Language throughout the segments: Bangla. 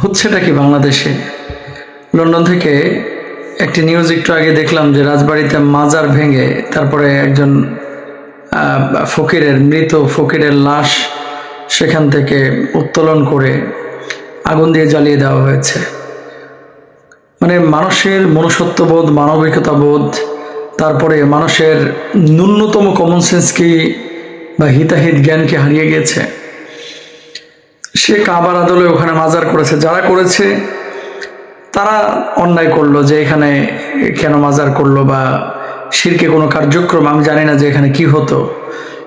হচ্ছেটা কি বাংলাদেশে? লন্ডন থেকে একটি নিউজ একটু আগে দেখলাম যে রাজবাড়িতে মাজার ভেঙে তারপরে একজন ফকিরের, মৃত ফকিরের লাশ সেখান থেকে উত্তোলন করে আগুন দিয়ে জ্বালিয়ে দেওয়া হয়েছে। মানে মানুষের মনুষ্যত্ববোধ, মানবিকতাবোধ, তারপরে মানুষের ন্যূনতম কমন সেন্স কি বা হিতাহিত জ্ঞানকে হারিয়ে গেছে? সে কাবার আদলে ওখানে মাজার করেছে। যারা করেছে, তারা অন্যায় করল যে এখানে কেন মাজার করল বা শিরকে কোনো কার্যক্রম, আমি জানি না যে এখানে কি হতো।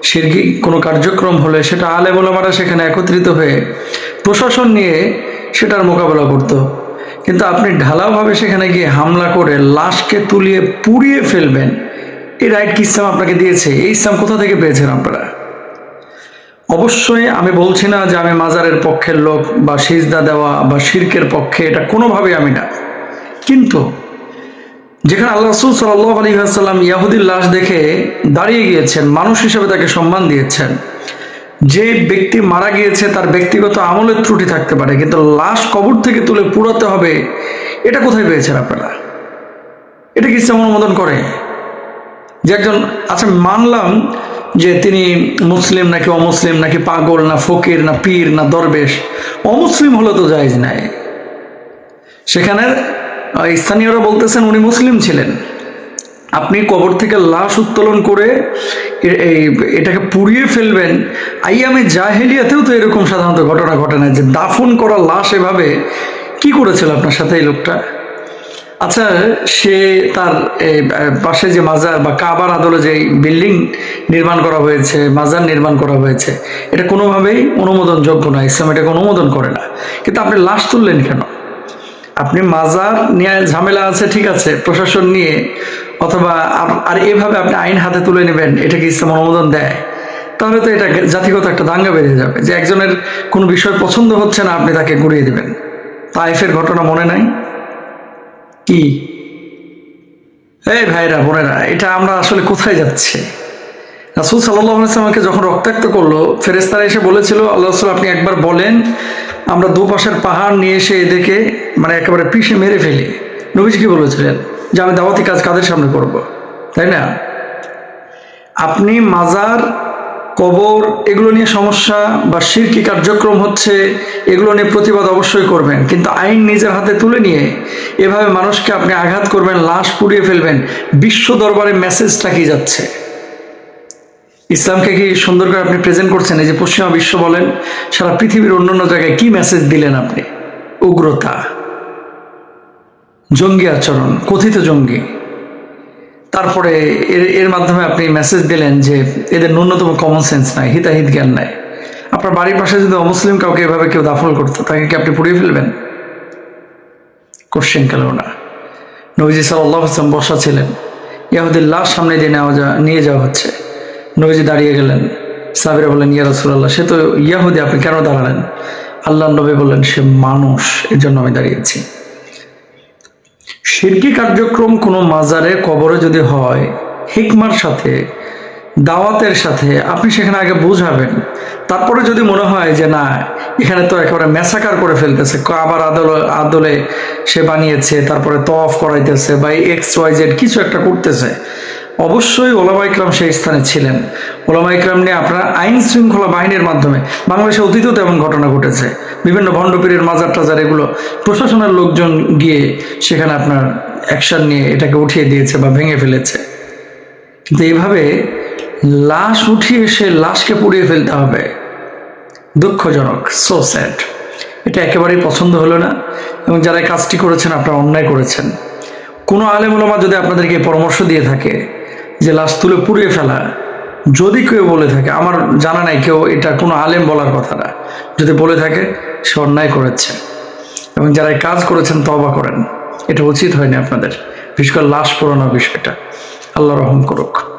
শিরকি কোনো কার্যক্রম হলে সেটা আলে বলামারা সেখানে একত্রিত হয়ে প্রশাসন নিয়ে সেটার মোকাবেলা করতো। কিন্তু আপনি ঢালাওভাবে সেখানে গিয়ে হামলা করে লাশকে তুলিয়ে পুড়িয়ে ফেলবেন, এই রাইট কি ইসলাম আপনাকে দিয়েছে? এই ইসলাম কোথা থেকে পেয়েছেন আপনারা? অবশ্যই আমি বলছি না যে আমি মাজারের পক্ষের লোক বা সিজদা দেওয়া বা শিরকের পক্ষে, এটা কোনোভাবেই আমি না। কিন্তু যেখানে আল্লাহ রসুল সাল্লাহ আলী আসাল্লাম ইয়াহুদির লাশ দেখে দাঁড়িয়ে গিয়েছেন, মানুষ হিসেবে তাকে সম্মান দিয়েছেন। যে ব্যক্তি মারা গিয়েছে তার ব্যক্তিগত আমলের ত্রুটি থাকতে পারে, কিন্তু লাশ কবর থেকে তুলে পুড়াতে হবে, এটা কোথায় পেয়েছেন আপনারা? এটা কি ইসলাম অনুমোদন করে? যে একজন আচ্ছা মানলাম যে তিনি মুসলিম নাকি অমুসলিম নাকি পাগল না ফকির না পীর না দরবেশ অমুসলিম হলে তো জায়েজ নাই। সেখানে আহ, স্থানীয়রা বলতেছেন উনি মুসলিম ছিলেন। আপনি কবর থেকে লাশ উত্তোলন করে এই এটাকে পুড়িয়ে ফেলবেন। আইয়ামে জাহেলিয়াতেও তো এরকম সাধারণত ঘটনা ঘটে না যে দাফন করা লাশ এভাবে কি করেছিল আপনার সাথে এই লোকটা? আচ্ছা সে তার পাশে যে মাজার বা কাবার আদলে যে বিল্ডিং নির্মাণ করা হয়েছে, মাজার নির্মাণ করা হয়েছে, এটা কোনোভাবেই অনুমোদনযোগ্য না, ইসলাম এটাকে অনুমোদন করে না। কিন্তু আপনি লাশ তুললেন কেন? আপনি মাজার নিয়ে ঝামেলা আছে, ঠিক আছে, প্রশাসন নিয়ে, অথবা আর এভাবে আপনি আইন হাতে তুলে নেবেন, এটা কি ইসলাম অনুমোদন দেয়? তাহলে তো এটা জাতিগত একটা দাঙ্গা বেরিয়ে যাবে, যে একজনের কোনো বিষয় পছন্দ হচ্ছে না, আপনি তাকে ঘুরিয়ে দিবেন। তাইফের ঘটনা মনে নাই? কি? এই ভাইরা, বোনেরা, এটা আমরা আসলে কোথায় যাচ্ছি? রাসুল সাল্লাহামকে যখন রক্তাক্ত করল ফেরেস্তারা এসে বলেছিল, আল্লাহ রসুল আপনি একবার বলেন, আমরা দুপাশের পাহাড় নিয়ে এসে এদেরকে মানে একেবারে পিষে মেরে ফেলি। নবীজি কি বলেছিলেন? যে আমি দাওয়াতি কাজ কাদের সামনে করব? তাই না? আপনি মাজার কবর, এগুলো নিয়ে সমস্যা বা শিরকি কার্যক্রম হচ্ছে, এগুলো নিয়ে প্রতিবাদ অবশ্যই করবেন। কিন্তু আইন নিজের হাতে তুলে নিয়ে এভাবে মানুষকে আপনি আঘাত করবেন, লাশ পুড়িয়ে ফেলবেন, বিশ্ব দরবারে মেসেজটা কি যাচ্ছে। ইসলামকে কি সুন্দর করে আপনি প্রেজেন্ট করছেন? এই যে পশ্চিমা বিশ্ব বলেন, সারা পৃথিবীর অন্যান্য জায়গায় কি মেসেজ দিলেন আপনি? উগ্রতা, জঙ্গি আচরণ, কথিত জঙ্গি। তারপরে এর এর মাধ্যমে আপনি মেসেজ দিলেন যে এদের ন্যূনতম কমন সেন্স নাই, হিতাহিত জ্ঞান নাই। আপনার বাড়ির পাশে যদি অমুসলিম কাউকে এভাবে কেউ দাফল করতো, তাকে কি আপনি পুড়িয়ে ফেলবেন? কোশ্চেন কেন না। নবীজি সাল্লাহ আসলাম বসা ছিলেন। ইয়াহুদের লাশ সামনে দিয়ে নেওয়া যা, নিয়ে যাওয়া হচ্ছে। নবীজি দাঁড়িয়ে গেলেন। সাবিরা বললেন, ইয়া রসুল্লাহ সে তো ইয়াহুদি, আপনি কেন দাঁড়ালেন? আল্লাহ নবী বললেন, সে মানুষ, এর জন্য আমি দাঁড়িয়েছি শিরকি কার্যক্রম কোনো মাজারে, কবরে যদি হয়, হিকমার সাথে, দাওয়াতের সাথে, আপনি সেখানে আগে বুঝাবেন। তারপরে যদি মনে হয় যে না, এখানে তো একেবারে মেসাকার করে ফেলতেছে আবার আদল, আদলে সে বানিয়েছে, তারপরে তফ করাইতেছে, বা এক্স ওয়াই জেড কিছু একটা করতেছে অবশ্যই ওলামা ইকরাম সেই স্থানে ছিলেন। ওলামা ইকরাম নিয়ে আপনার আইন শৃঙ্খলা বাহিনীর মাধ্যমে বাংলাদেশে অতীতেও তেমন ঘটনা ঘটেছে। বিভিন্ন ভণ্ডপীরের মাজার টাজার এগুলো প্রশাসনের লোকজন গিয়ে সেখানে আপনার অ্যাকশন নিয়ে এটাকে উঠিয়ে দিয়েছে বা ভেঙে ফেলেছে। কিন্তু এইভাবে লাশ উঠিয়ে সে লাশকে পুড়িয়ে ফেলতে হবে। দুঃখজনক সো স্যাড এটা একেবারেই পছন্দ হলো না এবং যারা কাজটি করেছেন আপনারা অন্যায় করেছেন। কোনো আলেম ওলামা যদি আপনাদেরকে পরামর্শ দিয়ে থাকে যে লাশ তুলে পুড়িয়ে ফেলা। যদি কেউ বলে থাকে, আমার জানা নাই কেউ, এটা কোনো আলেম বলার কথা না। যদি বলে থাকে, সে অন্যায় করেছে। এবং যারা কাজ করেছেন তবা করেন। এটা উচিত হয়নি আপনাদের। বিশেষ করে লাশ পুরোনো বিষয়টা। আল্লাহ রহম করুক।